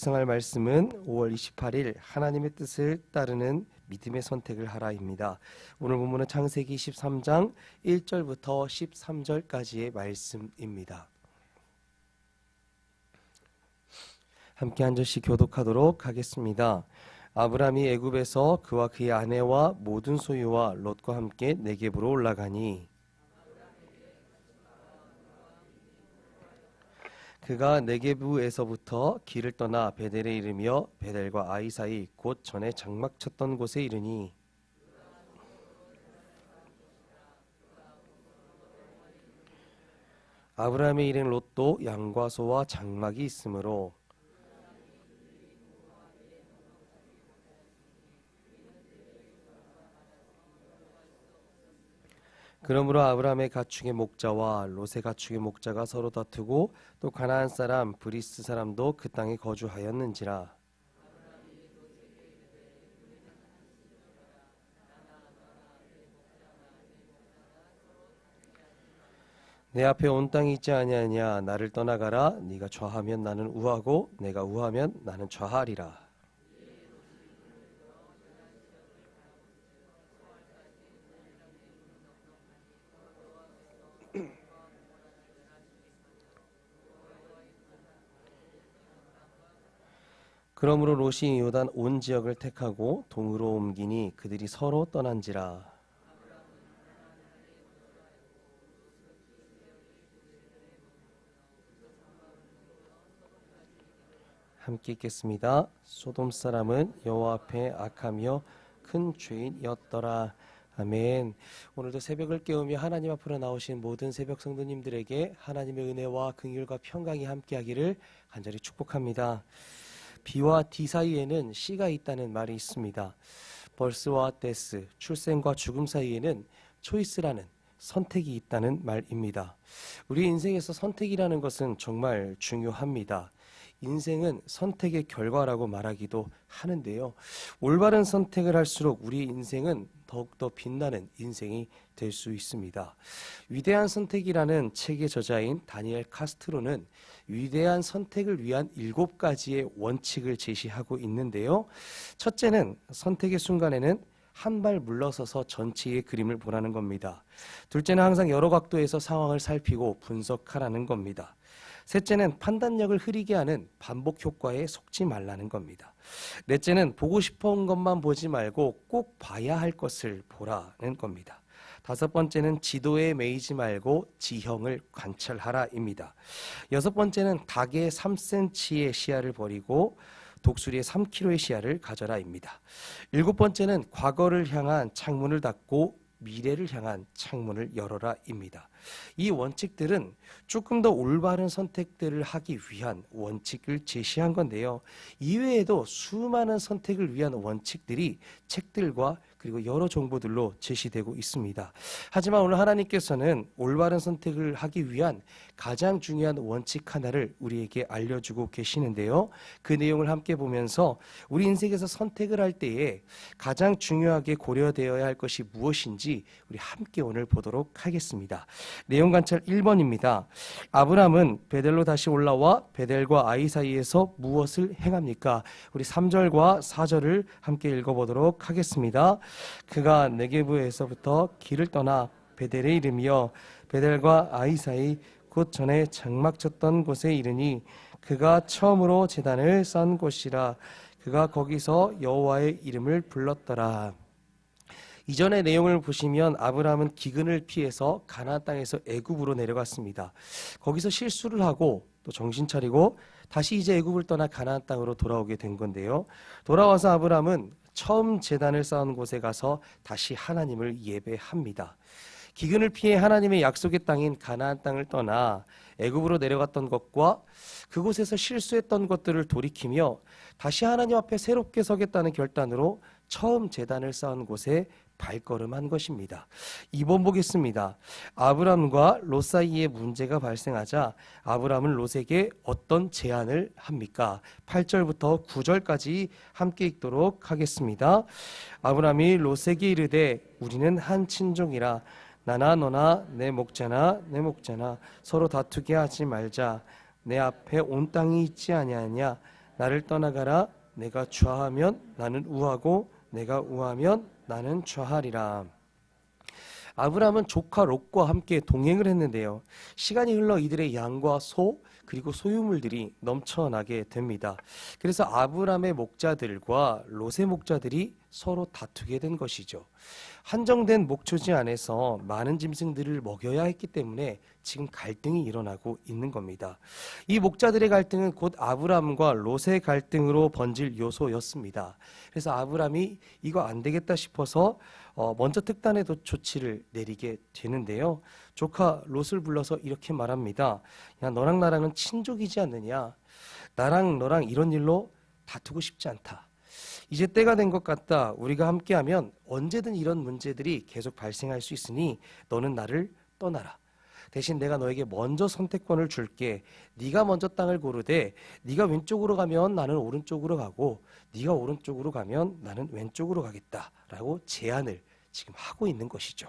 묵상할 말씀은 5월 28일 하나님의 뜻을 따르는 믿음의 선택을 하라입니다. 오늘 본문은 창세기 13장 1절부터 13절까지의 말씀입니다. 함께 한 절씩 교독하도록 하겠습니다. 아브라함이 애굽에서 그와 그의 아내와 모든 소유와 롯과 함께 네겝으로 올라가니 그가 네게부에서부터 길을 떠나 베델에 이르며 베델과 아이 사이 곧 전에 장막 쳤던 곳에 이르니. 아브라함의 일행 롯도 양과 소와 장막이 있으므로 그러므로 아브라함의 가축의 목자와 롯의 가축의 목자가 서로 다투고 또 가나안 사람 브리스 사람도 그 땅에 거주하였는지라. 내 앞에 온 땅이 있지 아니하냐? 나를 떠나가라. 네가 좌하면 나는 우하고 내가 우하면 나는 좌하리라 그러므로 롯이 요단 온 지역을 택하고 동으로 옮기니 그들이 서로 떠난지라 함께 읽겠습니다. 소돔 사람은 여호와 앞에 악하며 큰 죄인이었더라. 아멘. 오늘도 새벽을 깨우며 하나님 앞으로 나오신 모든 새벽 성도님들에게 하나님의 은혜와 긍휼과 평강이 함께하기를 간절히 축복합니다. B와 D 사이에는 C가 있다는 말이 있습니다. 벌스와 데스, 출생과 죽음 사이에는 초이스라는 선택이 있다는 말입니다. 우리 인생에서 선택이라는 것은 정말 중요합니다. 인생은 선택의 결과라고 말하기도 하는데요. 올바른 선택을 할수록 우리 인생은 더욱더 빛나는 인생이 될 수 있습니다. 위대한 선택이라는 책의 저자인 다니엘 카스트로는 위대한 선택을 위한 일곱 가지의 원칙을 제시하고 있는데요. 첫째는 선택의 순간에는 한발 물러서서 전체의 그림을 보라는 겁니다. 둘째는 항상 여러 각도에서 상황을 살피고 분석하라는 겁니다. 셋째는 판단력을 흐리게 하는 반복 효과에 속지 말라는 겁니다. 넷째는 보고 싶은 것만 보지 말고 꼭 봐야 할 것을 보라는 겁니다. 다섯 번째는 지도에 매이지 말고 지형을 관찰하라입니다. 여섯 번째는 닭의 3cm의 시야를 버리고 독수리의 3kg의 시야를 가져라입니다. 일곱 번째는 과거를 향한 창문을 닫고 미래를 향한 창문을 열어라입니다. 이 원칙들은 조금 더 올바른 선택들을 하기 위한 원칙을 제시한 건데요. 이외에도 수많은 선택을 위한 원칙들이 책들과 그리고 여러 정보들로 제시되고 있습니다. 하지만 오늘 하나님께서는 올바른 선택을 하기 위한 가장 중요한 원칙 하나를 우리에게 알려주고 계시는데요. 그 내용을 함께 보면서 우리 인생에서 선택을 할 때에 가장 중요하게 고려되어야 할 것이 무엇인지 우리 함께 오늘 보도록 하겠습니다. 내용 관찰 1번입니다. 아브람은 베델로 다시 올라와 베델과 아이 사이에서 무엇을 행합니까? 우리 3절과 4절을 함께 읽어보도록 하겠습니다. 그가 네게부에서부터 길을 떠나 베델에 이르며 베델과 아이 사이 곧 전에 장막 쳤던 곳에 이르니 그가 처음으로 제단을 쌓은 곳이라 그가 거기서 여호와의 이름을 불렀더라. 이전의 내용을 보시면 아브라함은 기근을 피해서 가나안 땅에서 애굽으로 내려갔습니다. 거기서 실수를 하고 또 정신 차리고 다시 이제 애굽을 떠나 가나안 땅으로 돌아오게 된 건데요. 돌아와서 아브라함은 처음 재단을 쌓은 곳에 가서 다시 하나님을 예배합니다. 기근을 피해 하나님의 약속의 땅인 가나안 땅을 떠나 애굽으로 내려갔던 것과 그곳에서 실수했던 것들을 돌이키며 다시 하나님 앞에 새롭게 서겠다는 결단으로 처음 재단을 쌓은 곳에 발걸음한 것입니다. 2번 보겠습니다. 아브람과 롯 사이에 문제가 발생하자 아브람은 롯에게 어떤 제안을 합니까? 8절부터 9절까지 함께 읽도록 하겠습니다. 아브람이 롯에게 이르되 우리는 한 친종이라 나나 너나 내 목자나 내 목자나 서로 다투게 하지 말자 내 앞에 온 땅이 있지 아니하냐 나를 떠나가라 내가 좌하면 나는 우하고 내가 우하면 나는 좌하리라. 아브라함은 조카 롯과 함께 동행을 했는데요. 시간이 흘러 이들의 양과 소 그리고 소유물들이 넘쳐나게 됩니다. 그래서 아브라함의 목자들과 롯의 목자들이 서로 다투게 된 것이죠. 한정된 목초지 안에서 많은 짐승들을 먹여야 했기 때문에 지금 갈등이 일어나고 있는 겁니다. 이 목자들의 갈등은 곧 아브람과 롯의 갈등으로 번질 요소였습니다. 그래서 아브람이 이거 안 되겠다 싶어서 어, 먼저 특단의 도- 조치를 내리게 되는데요. 조카 롯을 불러서 이렇게 말합니다. 야 너랑 나랑은 친족이지 않느냐? 나랑 너랑 이런 일로 다투고 싶지 않다. 이제 때가 된 것 같다. 우리가 함께하면 언제든 이런 문제들이 계속 발생할 수 있으니 너는 나를 떠나라. 대신 내가 너에게 먼저 선택권을 줄게. 네가 먼저 땅을 고르되 네가 왼쪽으로 가면 나는 오른쪽으로 가고 네가 오른쪽으로 가면 나는 왼쪽으로 가겠다라고 제안을 지금 하고 있는 것이죠.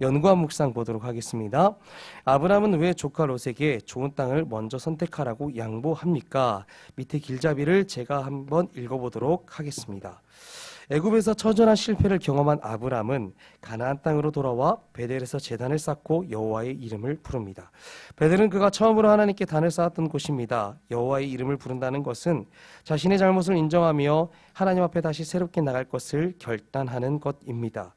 연구한 묵상 보도록 하겠습니다. 아브라함은 왜 조카 롯에게 좋은 땅을 먼저 선택하라고 양보합니까? 밑에 길잡이를 제가 한번 읽어보도록 하겠습니다. 애굽에서 처절한 실패를 경험한 아브람은 가나안 땅으로 돌아와 베델에서 제단을 쌓고 여호와의 이름을 부릅니다. 베델은 그가 처음으로 하나님께 단을 쌓았던 곳입니다. 여호와의 이름을 부른다는 것은 자신의 잘못을 인정하며 하나님 앞에 다시 새롭게 나갈 것을 결단하는 것입니다.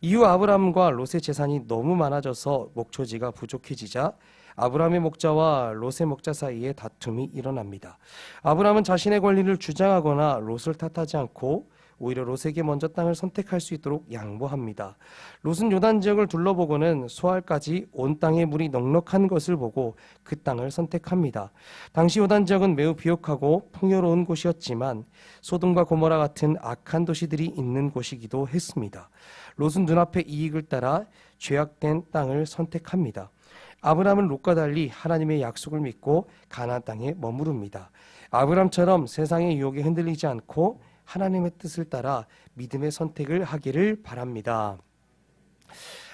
이후 아브람과 롯의 재산이 너무 많아져서 목초지가 부족해지자 아브람의 목자와 롯의 목자 사이에 다툼이 일어납니다. 아브람은 자신의 권리를 주장하거나 롯을 탓하지 않고 오히려 롯에게 먼저 땅을 선택할 수 있도록 양보합니다. 롯은 요단 지역을 둘러보고는 소알까지 온 땅에 물이 넉넉한 것을 보고 그 땅을 선택합니다. 당시 요단 지역은 매우 비옥하고 풍요로운 곳이었지만 소돔과 고모라 같은 악한 도시들이 있는 곳이기도 했습니다. 롯은 눈앞의 이익을 따라 죄악된 땅을 선택합니다. 아브람은 롯과 달리 하나님의 약속을 믿고 가나안 땅에 머무릅니다. 아브람처럼 세상의 유혹에 흔들리지 않고 하나님의 뜻을 따라 믿음의 선택을 하기를 바랍니다.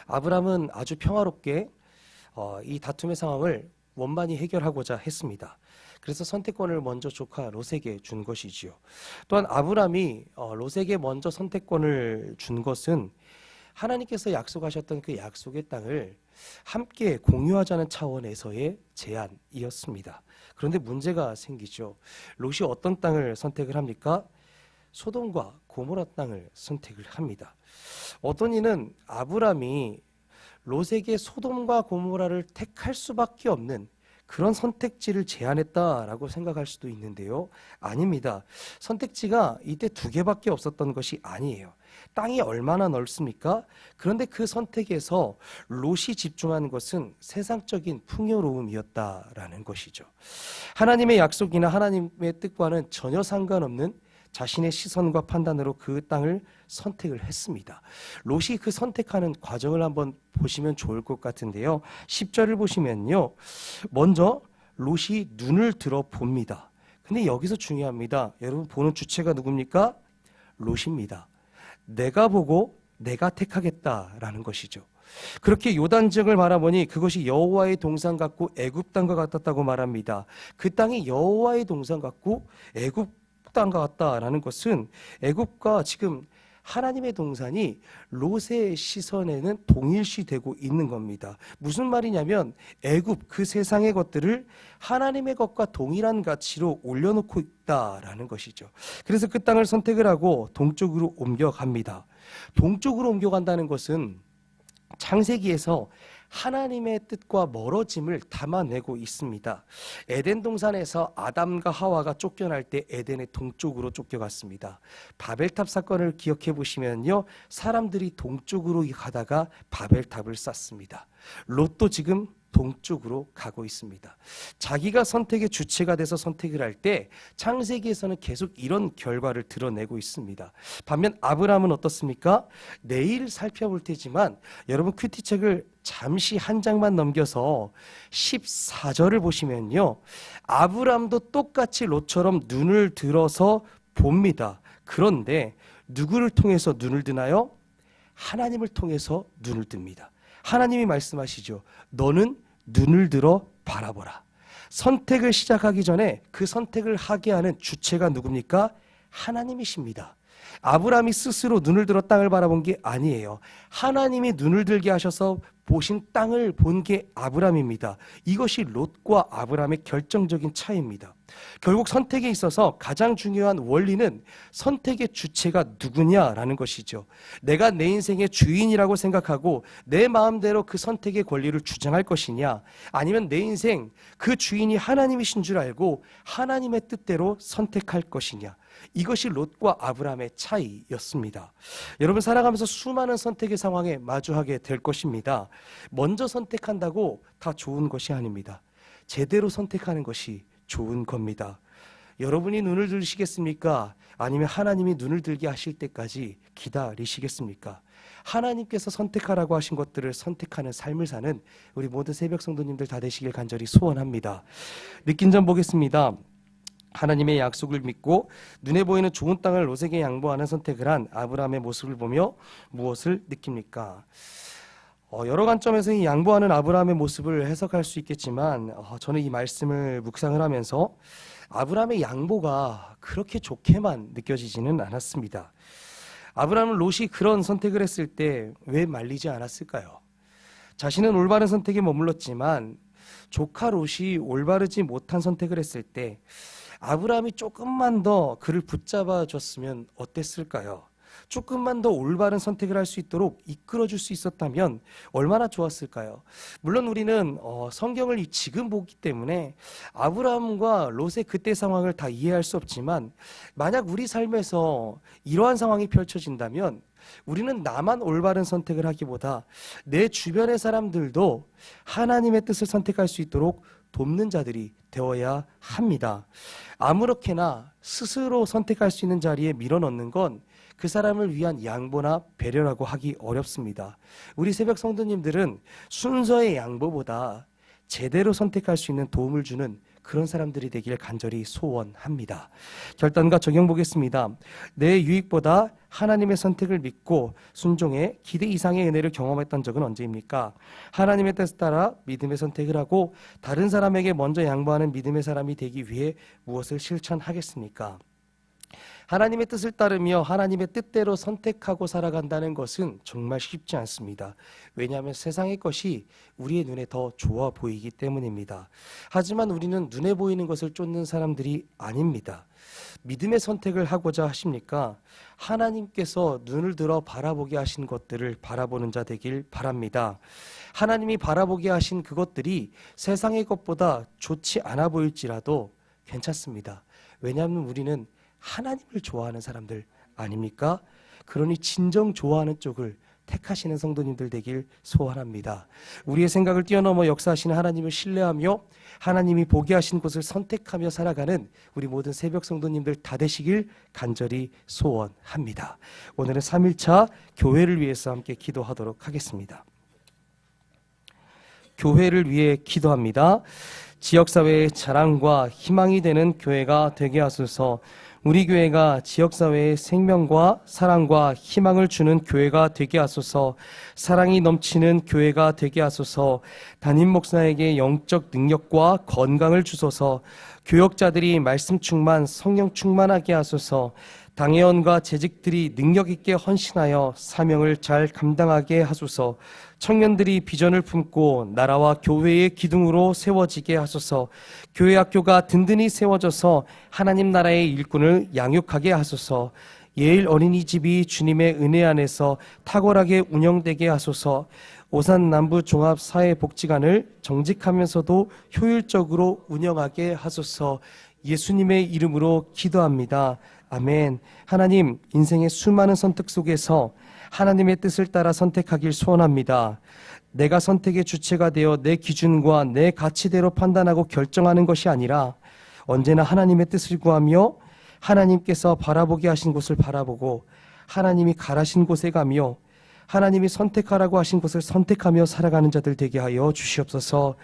아브람은 아주 평화롭게 어, 이 다툼의 상황을 원만히 해결하고자 했습니다. 그래서 선택권을 먼저 조카 롯에게 준 것이지요. 또한 아브람이 어, 롯에게 먼저 선택권을 준 것은 하나님께서 약속하셨던 그 약속의 땅을 함께 공유하자는 차원에서의 제안이었습니다. 그런데 문제가 생기죠. 롯이 어떤 땅을 선택을 합니까? 소돔과 고모라 땅을 선택을 합니다. 어떤 이는 아브람이 롯에게 소돔과 고모라를 택할 수밖에 없는 그런 선택지를 제안했다라고 생각할 수도 있는데요. 아닙니다. 선택지가 이때 두 개밖에 없었던 것이 아니에요. 땅이 얼마나 넓습니까? 그런데 그 선택에서 롯이 집중한 것은 세상적인 풍요로움이었다라는 것이죠. 하나님의 약속이나 하나님의 뜻과는 전혀 상관없는 자신의 시선과 판단으로 그 땅을 선택을 했습니다. 롯이 그 선택하는 과정을 한번 보시면 좋을 것 같은데요. 10절을 보시면요. 먼저 롯이 눈을 들어 봅니다. 근데 여기서 중요합니다. 여러분 보는 주체가 누굽니까? 롯입니다. 내가 보고 내가 택하겠다라는 것이죠. 그렇게 요단 지역을 바라보니 그것이 여호와의 동산 같고 애굽 땅과 같았다고 말합니다. 그 땅이 여호와의 동산 같고 애굽 땅과 같다라는 것은 애굽과 지금 하나님의 동산이 롯의 시선에는 동일시되고 있는 겁니다. 무슨 말이냐면 애굽 그 세상의 것들을 하나님의 것과 동일한 가치로 올려놓고 있다라는 것이죠. 그래서 그 땅을 선택을 하고 동쪽으로 옮겨갑니다. 동쪽으로 옮겨간다는 것은 창세기에서 하나님의 뜻과 멀어짐을 담아내고 있습니다. 에덴 동산에서 아담과 하와가 쫓겨날 때 에덴의 동쪽으로 쫓겨갔습니다. 바벨탑 사건을 기억해 보시면요. 사람들이 동쪽으로 가다가 바벨탑을 쌓습니다. 롯도 지금 동쪽으로 가고 있습니다. 자기가 선택의 주체가 돼서 선택을 할 때 창세기에서는 계속 이런 결과를 드러내고 있습니다. 반면 아브라함은 어떻습니까? 내일 살펴볼 테지만 여러분 큐티 책을 잠시 한 장만 넘겨서 14절을 보시면요. 아브라함도 똑같이 롯처럼 눈을 들어서 봅니다. 그런데 누구를 통해서 눈을 드나요? 하나님을 통해서 눈을 듭니다. 하나님이 말씀하시죠. 너는 눈을 들어 바라보라. 선택을 시작하기 전에 그 선택을 하게 하는 주체가 누굽니까? 하나님이십니다. 아브라함이 스스로 눈을 들어 땅을 바라본 게 아니에요. 하나님이 눈을 들게 하셔서 보신 땅을 본 게 아브라함입니다. 이것이 롯과 아브라함의 결정적인 차이입니다. 결국 선택에 있어서 가장 중요한 원리는 선택의 주체가 누구냐라는 것이죠. 내가 내 인생의 주인이라고 생각하고 내 마음대로 그 선택의 권리를 주장할 것이냐 아니면 내 인생 그 주인이 하나님이신 줄 알고 하나님의 뜻대로 선택할 것이냐 이것이 롯과 아브라함의 차이였습니다. 여러분 살아가면서 수많은 선택의 상황에 마주하게 될 것입니다. 먼저 선택한다고 다 좋은 것이 아닙니다. 제대로 선택하는 것이 좋은 겁니다. 여러분이 눈을 들으시겠습니까? 아니면 하나님이 눈을 들게 하실 때까지 기다리시겠습니까? 하나님께서 선택하라고 하신 것들을 선택하는 삶을 사는 우리 모든 새벽 성도님들 다 되시길 간절히 소원합니다. 느낀 점 보겠습니다. 하나님의 약속을 믿고 눈에 보이는 좋은 땅을 롯에게 양보하는 선택을 한 아브라함의 모습을 보며 무엇을 느낍니까? 어, 여러 관점에서 이 양보하는 아브라함의 모습을 해석할 수 있겠지만 어, 저는 이 말씀을 묵상을 하면서 아브라함의 양보가 그렇게 좋게만 느껴지지는 않았습니다. 아브라함은 롯이 그런 선택을 했을 때 왜 말리지 않았을까요? 자신은 올바른 선택에 머물렀지만 조카 롯이 올바르지 못한 선택을 했을 때 아브라함이 조금만 더 그를 붙잡아 줬으면 어땠을까요? 조금만 더 올바른 선택을 할 수 있도록 이끌어 줄 수 있었다면 얼마나 좋았을까요? 물론 우리는 어, 성경을 지금 보기 때문에 아브라함과 롯의 그때 상황을 다 이해할 수 없지만 만약 우리 삶에서 이러한 상황이 펼쳐진다면 우리는 나만 올바른 선택을 하기보다 내 주변의 사람들도 하나님의 뜻을 선택할 수 있도록 돕는 자들이 되어야 합니다. 아무렇게나 스스로 선택할 수 있는 자리에 밀어넣는 건 그 사람을 위한 양보나 배려라고 하기 어렵습니다. 우리 새벽 성도님들은 순서의 양보보다 제대로 선택할 수 있는 도움을 주는 그런 사람들이 되길 간절히 소원합니다. 결단과 적용 보겠습니다. 내 유익보다 하나님의 선택을 믿고 순종해 기대 이상의 은혜를 경험했던 적은 언제입니까? 하나님의 뜻에 따라 믿음의 선택을 하고 다른 사람에게 먼저 양보하는 믿음의 사람이 되기 위해 무엇을 실천하겠습니까? 하나님의 뜻을 따르며 하나님의 뜻대로 선택하고 살아간다는 것은 정말 쉽지 않습니다. 왜냐하면 세상의 것이 우리의 눈에 더 좋아 보이기 때문입니다. 하지만 우리는 눈에 보이는 것을 쫓는 사람들이 아닙니다. 믿음의 선택을 하고자 하십니까? 하나님께서 눈을 들어 바라보게 하신 것들을 바라보는 자 되길 바랍니다. 하나님이 바라보게 하신 그것들이 세상의 것보다 좋지 않아 보일지라도 괜찮습니다. 왜냐하면 우리는 하나님을 좋아하는 사람들 아닙니까? 그러니 진정 좋아하는 쪽을 택하시는 성도님들 되길 소원합니다. 우리의 생각을 뛰어넘어 역사하시는 하나님을 신뢰하며 하나님이 보게 하신 곳을 선택하며 살아가는 우리 모든 새벽 성도님들 다 되시길 간절히 소원합니다. 오늘은 3일차 교회를 위해서 함께 기도하도록 하겠습니다. 교회를 위해 기도합니다. 지역사회의 자랑과 희망이 되는 교회가 되게 하소서 우리 교회가 지역사회의 생명과 사랑과 희망을 주는 교회가 되게 하소서 사랑이 넘치는 교회가 되게 하소서 담임 목사에게 영적 능력과 건강을 주소서 교역자들이 말씀 충만 성령 충만하게 하소서 당회원과 재직들이 능력 있게 헌신하여 사명을 잘 감당하게 하소서. 청년들이 비전을 품고 나라와 교회의 기둥으로 세워지게 하소서. 교회 학교가 든든히 세워져서 하나님 나라의 일꾼을 양육하게 하소서. 예일 어린이집이 주님의 은혜 안에서 탁월하게 운영되게 하소서. 오산 남부 종합 사회 복지관을 정직하면서도 효율적으로 운영하게 하소서. 예수님의 이름으로 기도합니다. 아멘. 하나님, 인생의 수많은 선택 속에서 하나님의 뜻을 따라 선택하길 소원합니다. 내가 선택의 주체가 되어 내 기준과 내 가치대로 판단하고 결정하는 것이 아니라 언제나 하나님의 뜻을 구하며 하나님께서 바라보게 하신 곳을 바라보고 하나님이 가라신 곳에 가며 하나님이 선택하라고 하신 곳을 선택하며 살아가는 자들 되게 하여 주시옵소서.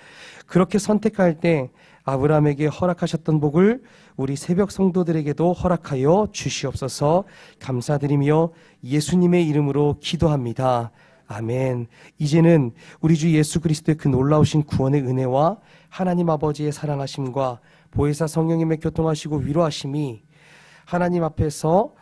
그렇게 선택할 때 아브라함에게 허락하셨던 복을 우리 새벽 성도들에게도 허락하여 주시옵소서 감사드리며 예수님의 이름으로 기도합니다. 아멘. 이제는 우리 주 예수 그리스도의 그 놀라우신 구원의 은혜와 하나님 아버지의 사랑하심과 보혜사 성령님의 교통하시고 위로하심이 하나님 앞에서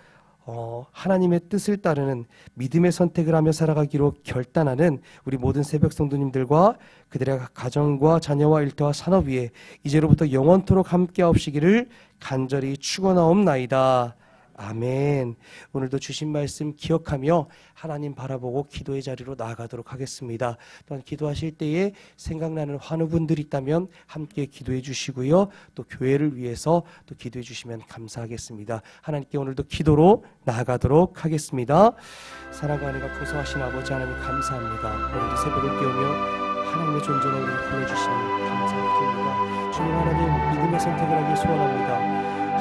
어, 하나님의 뜻을 따르는 믿음의 선택을 하며 살아가기로 결단하는 우리 모든 새벽 성도님들과 그들의 가정과 자녀와 일터와 산업 위에 이제로부터 영원토록 함께하옵시기를 간절히 축원하옵나이다. 아멘. 오늘도 주신 말씀 기억하며 하나님 바라보고 기도의 자리로 나아가도록 하겠습니다. 또한 기도하실 때에 생각나는 환우분들 있다면 함께 기도해 주시고요. 또 교회를 위해서 또 기도해 주시면 감사하겠습니다. 하나님께 오늘도 기도로 나아가도록 하겠습니다. 사랑하는 가 고소하신 아버지 하나님 감사합니다. 오늘도 새벽을 깨우며 하나님의 존재를 불러주시니 감사드립니다. 주님 하나님 믿음의 선택을 하기 소원합니다.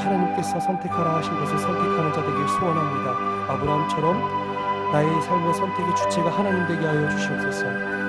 하나님께서 선택하라 하신 것을 선택하는 자 되길 소원합니다. 아브라함처럼 나의 삶의 선택의 주체가 하나님 되게 하여 주시옵소서.